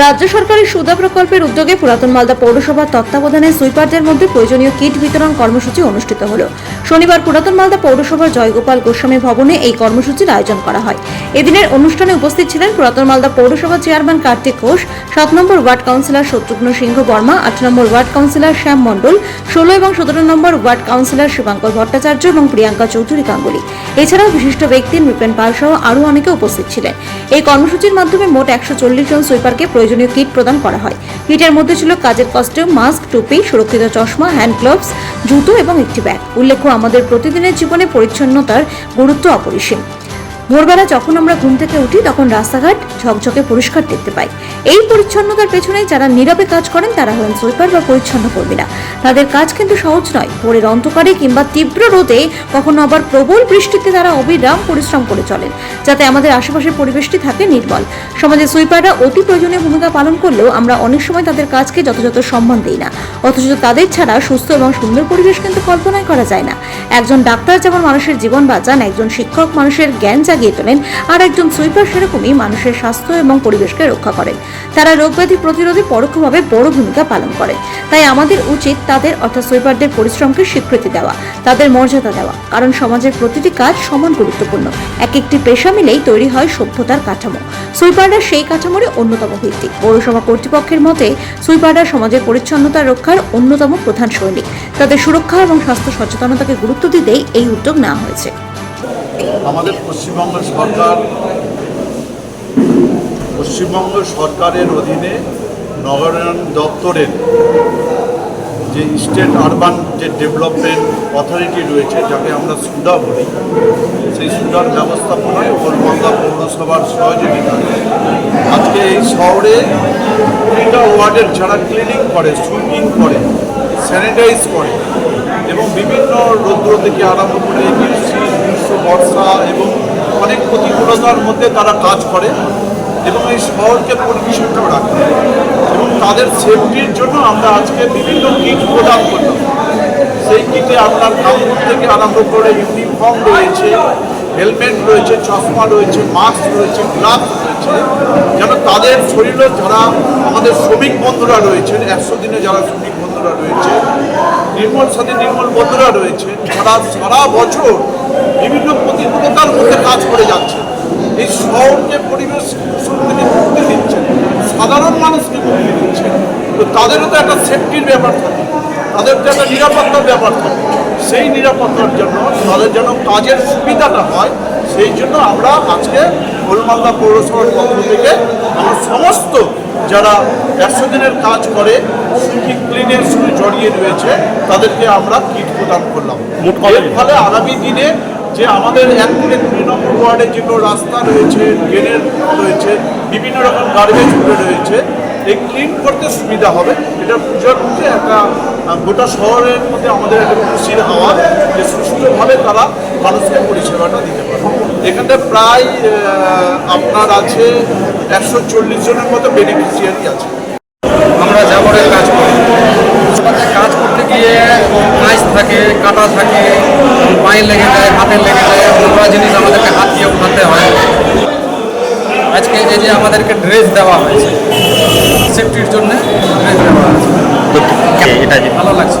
রাজ্য সরকারের সুদা প্রকল্পের উদ্যোগে পুরাতন মালদা পৌরসভার তত্ত্বাবধানে সুইপারদের মধ্যে প্রয়োজনীয় কিট বিতরণ কর্মসূচি অনুষ্ঠিত হলো। শনিবার পুরাতন মালদা পৌরসভার জয়গোপাল গোস্বামী ভবনে এই কর্মসূচির আয়োজন করা হয়। এদিনের অনুষ্ঠানে উপস্থিত ছিলেন পুরাতন মালদা পৌরসভা চেয়ারম্যান কার্তিক ঘোষ, সাত নম্বর ওয়ার্ড কাউন্সিলর শত্রুঘ্ন সিংহ বর্মা, আট নম্বর ওয়ার্ড কাউন্সিলর শ্যাম মণ্ডল, ষোলো এবং সতেরো নম্বর ওয়ার্ড কাউন্সিলর শিবাঙ্কর ভট্টাচার্য এবং প্রিয়াঙ্কা চৌধুরী গাঙ্গুলি। এছাড়াও বিশিষ্ট ব্যক্তি নৃপেন পাল সহ আরও অনেকে উপস্থিত ছিলেন। এই কর্মসূচির মাধ্যমে মোট একশো চল্লিশ জন সুইপারকে প্রয়োজনীয় কিট প্রদান করা হয়। কিটের মধ্যে ছিল কাজের কস্টিউম মাস্ক টুপি, সুরক্ষিত চশমা হ্যান্ড গ্লোভস জুতো এবং একটি ব্যাগ উল্লেখ্য, আমাদের প্রতিদিনের জীবনে পরিচ্ছন্নতার গুরুত্ব অপরিসীম। ভোরবেলা যখন আমরা ঘুম থেকে উঠি, তখন রাস্তাঘাট ঝকঝকে পরিষ্কার দেখতে পাই। এই পরিচ্ছন্নতার পেছনে যারা নীরবে কাজ করেন, তারা হলেন সুইপার বা পরিচ্ছন্ন কর্মীরা। তাদের কাজ কিন্তু সহজ নয়, ভোরের অন্ধকারে কিংবা তীব্র রোদে কখনো আবার প্রবল বৃষ্টিতে তারা অবিরাম পরিশ্রম করে চলেন, যাতে আমাদের আশেপাশের পরিবেশটি থাকে নির্মল। সমাজে সুইপাররা অতি প্রয়োজনীয় ভূমিকা পালন করলেও আমরা অনেক সময় তাদের কাজকে যথাযথ সম্মান দিই না। অথচ তাদের ছাড়া সুস্থ এবং সুন্দর পরিবেশ কিন্তু কল্পনাই করা যায় না। একজন ডাক্তার যেমন মানুষের জীবন বাঁচান, একজন শিক্ষক মানুষের জ্ঞান জাগিয়ে তোলেন। আর একজন সুইপার সেরকমই মানুষের স্বাস্থ্য এবং পরিবেশকে রক্ষা করেন তারা রোগব্যাধি প্রতিরোধে পরোক্ষভাবে বড় ভূমিকা পালন করে। তাই আমাদের উচিত তাদের অর্থাৎ সুইপারদের পরিশ্রমকে স্বীকৃতি দেওয়া, তাদের মর্যাদা দেওয়া। কারণ সমাজের প্রতিটি কাজ সমান গুরুত্বপূর্ণ। এক একটি পেশা মিলেই তৈরি হয় সভ্যতার কাঠামো। সুইপাররা সেই কাঠামোর অন্যতম ভিত্তি। পৌরসভা কর্তৃপক্ষের মতে, সুইপাররা সমাজের পরিচ্ছন্নতা রক্ষার অন্যতম প্রধান সৈনিক তাদের সুরক্ষা এবং স্বাস্থ্য সচেতনতাকে গুরুত্ব দিতেই এই উদ্যোগ নেওয়া হয়েছে। আমাদের পশ্চিমবঙ্গ সরকার, পশ্চিমবঙ্গ সরকারের অধীনে নগরায়ণ দপ্তরের যে স্টেট আরবান যে ডেভেলপমেন্ট অথরিটি রয়েছে, যাকে আমরা সুডা বলি, সেই সুডার ব্যবস্থাপনায় কলকাতা পৌরসভার সহযোগিতা। আজকে এই শহরে কুড়িটা ওয়ার্ডের যারা ক্লিনিং করে, সুইমিং করে, স্যানিটাইজ করে এবং বিভিন্ন রৌদ্র থেকে আরম্ভ করে বর্ষা এবং অনেক প্রতিকূলতার মধ্যে তারা কাজ করে এবং এই শহরকে পরিচ্ছন্ন রাখে। এবং তাদের সেফটির জন্য আমরা আজকে বিভিন্ন কিট প্রদান করলাম। সেই কিটে আপনার কাপড় থেকে আরম্ভ করে ইউনিফর্ম রয়েছে হেলমেট রয়েছে, চশমা রয়েছে মাস্ক রয়েছে গ্লাভস রয়েছে। যেন তাদের শরীরে যারা আমাদের শ্রমিক বন্ধুরা রয়েছেন, একশো দিনে যারা শ্রমিক বন্ধুরা রয়েছে, নির্মল সাথে নির্মল বন্ধুরা রয়েছে, যারা সারা বছর বিভিন্ন প্রতিকূলতার মধ্যে কাজ করে যাচ্ছে। এই শহরকে পরিবেশ দূষণ থেকে মুক্তি দিচ্ছেন সাধারণ মানুষকে মুক্তি দিচ্ছে। তো তাদেরও তো একটা সেফটির ব্যাপার থাকে। তাদের তো একটা নিরাপত্তার ব্যাপার থাকে। সেই নিরাপত্তার জন্য তাদের যেন কাজের সুবিধাটা হয়, সেই জন্য আমরা আজকে গোলমালদা পৌরসভার পক্ষ থেকে আমার সমস্ত যারা একশো দিনের কাজ করে সুইপিং ক্লিনের সঙ্গে জড়িয়ে রয়েছে তাদেরকে আমরা কিট প্রদান করলাম। এর ফলে আগামী দিনে যে আমাদের এক থেকে দুই নম্বর ওয়ার্ডে যেগুলো রাস্তা রয়েছে ড্রেনের রয়েছে বিভিন্ন রকম গার্বেজ রয়েছে এই ক্লিন করতে সুবিধা হবে। এটা পুজোর মধ্যে একটা গোটা শহরের মধ্যে আমাদের একটা খুশির হাওয়া যে সুষ্ঠুভাবে তারা মানুষকে পরিষেবাটা দিতে পারে এখানে প্রায় আপনার আছে একশো চল্লিশ জনের মতো বেনিফিশিয়ারি আছে। আমরা জাবরের কাজ করি। কাজ করতে গিয়ে কাজ থাকে কাটা থাকে পায়ে লেগে যায় হাতে লেগে যায় নোংরা জিনিস আমাদেরকে হাত দিয়ে উঠাতে হয়। আজকে এই যে আমাদেরকে ড্রেস দেওয়া হয়েছে সেফটির জন্য ড্রেস দেওয়া হয়েছে। ভালো লাগছে।